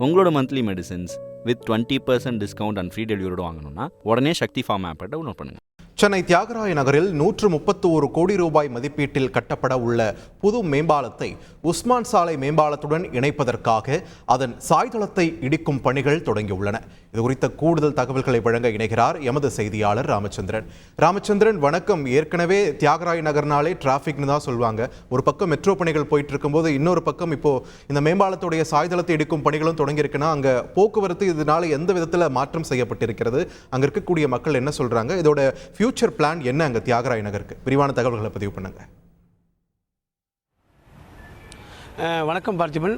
உங்களோட monthly medicines with twenty percent discount and free டெலிவரியோட வாங்கணும்னா உடனே சக்தி ஃபார்ம் ஆப்பை டவுன்லோட் பண்ணுங்கள் சென்னை தியாகராய நகரில் நூற்று முப்பத்து ஒரு கோடி ரூபாய் மதிப்பீட்டில் கட்டப்பட உள்ள புது மேம்பாலத்தை உஸ்மான் சாலை மேம்பாலத்துடன் இணைப்பதற்காக அதன் சாய்தளத்தை இடிக்கும் பணிகள் தொடங்கியுள்ளன. இது குறித்த கூடுதல் தகவல்களை வழங்க இணைகிறார் எமது செய்தியாளர் ராமச்சந்திரன். ராமச்சந்திரன் வணக்கம். ஏற்கனவே தியாகராய நகர்னாலே டிராஃபிக்னு தான் சொல்லுவாங்க ஒரு பக்கம் மெட்ரோ பணிகள் போயிட்டு இருக்கும்போது இன்னொரு பக்கம் இப்போ இந்த மேம்பாலத்துடைய சாய்தளத்தை இடிக்கும் பணிகளும் தொடங்கியிருக்குன்னா அங்கே போக்குவரத்து இதனால எந்த விதத்தில் மாற்றம் செய்யப்பட்டிருக்கிறது? அங்க இருக்கக்கூடிய மக்கள் என்ன சொல்றாங்க? இதோட ஃபியூச்சர் பிளான் என்ன அங்க தியாகராய நகருக்கு? விரிவான தகவல்களை பதிவு பண்ணுங்க. வணக்கம் பார்த்திபன்.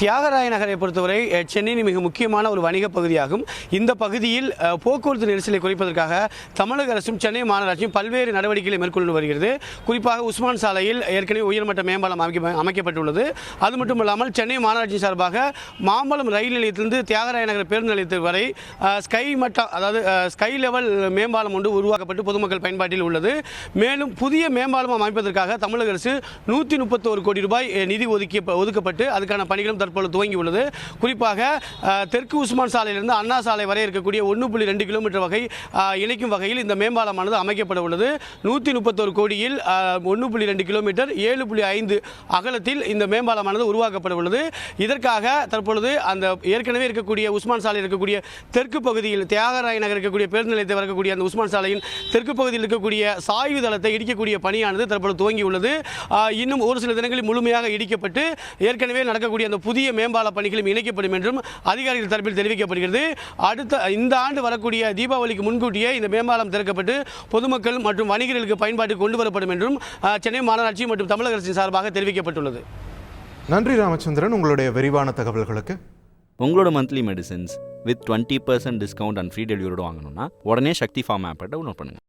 தியாகராய நகரை பொறுத்தவரை சென்னையின் மிக முக்கியமான ஒரு வணிக பகுதியாகும். இந்த பகுதியில் போக்குவரத்து நெரிசலை குறைப்பதற்காக தமிழக அரசும் சென்னை மாநகராட்சியும் பல்வேறு நடவடிக்கைகளை மேற்கொண்டு வருகிறது. குறிப்பாக உஸ்மான் சாலையில் ஏற்கனவே உயர்மட்ட மேம்பாலம் அமைக்கப்பட்டுள்ளது. அது மட்டும் இல்லாமல் சென்னை மாநகராட்சி சார்பாக மாம்பலம் ரயில் நிலையத்திலிருந்து தியாகராய நகர் பேருந்து நிலையத்து வரை ஸ்கை மட்டம் அதாவது ஸ்கை லெவல் மேம்பாலம் ஒன்று உருவாக்கப்பட்டு பொதுமக்கள் பயன்பாட்டில் உள்ளது. மேலும் புதிய மேம்பாலம் அமைப்பதற்காக தமிழக அரசு நூற்றி முப்பத்தோரு கோடி ரூபாய் நிதி ஒதுக்கி ஒதுக்கப்பட்டு அதுக்கான பணிகளும் தற்போது துவங்கி உள்ளது. குறிப்பாக தெற்கு உஸ்மான் சாலையிலிருந்து அண்ணா சாலை வரை இருக்கக்கூடிய ஒன்று புள்ளி ரெண்டு கிலோமீட்டர் வகை இணைக்கும் வகையில் இந்த மேம்பாலமானது அமைக்கப்பட உள்ளது. நூற்றி முப்பத்தோரு கோடியில் ஒன்று புள்ளி ரெண்டு கிலோமீட்டர் ஏழு புள்ளி ஐந்து அகலத்தில் இந்த மேம்பாலமானது உருவாக்கப்பட உள்ளது. இதற்காக தற்பொழுது அந்த ஏற்கனவே இருக்கக்கூடிய உஸ்மான் சாலையில் இருக்கக்கூடிய தெற்கு பகுதியில் தியாகராய நகர் இருக்கக்கூடிய பேருந்து நிலையத்தில் வரக்கூடிய அந்த உஸ்மான் சாலையின் தெற்கு பகுதியில் இருக்கக்கூடிய சாய்வு தளத்தை இடிக்கக்கூடிய பணியானது தற்பொழுது துவங்கியுள்ளது இன்னும் ஒரு சில தினங்களில் முழுமையாக இடிக்கப்பட்டு ஏற்கனவே நடக்கக்கூடிய அந்த புதிய மேம்பால பணிகளும் இணைக்கப்படும் என்றும் அதிகாரிகள் தரப்பில் தெரிவிக்கப்படுகிறது. அடுத்த இந்த ஆண்டு வரக்கூடிய தீபாவளிக்கு முன்கூட்டியே இந்த மேம்பாலம் திறக்கப்பட்டு பொதுமக்கள் மற்றும் வணிகர்களுக்கு பயன்பாட்டுக்கு கொண்டு வரப்படும் என்றும் சென்னை மாநகராட்சி மற்றும் தமிழக அரசின் சார்பாக தெரிவிக்கப்பட்டுள்ளது. நன்றி ராமச்சந்திரன் உங்களுடைய விரிவான தகவல்களுக்கு. உங்களோட monthly medicines with twenty percent discount and free டெலிவரியோட வாங்கணும்னா உடனே சக்தி ஃபார்ம் ஆப்பை டவுன்லோட் பண்ணுங்கள்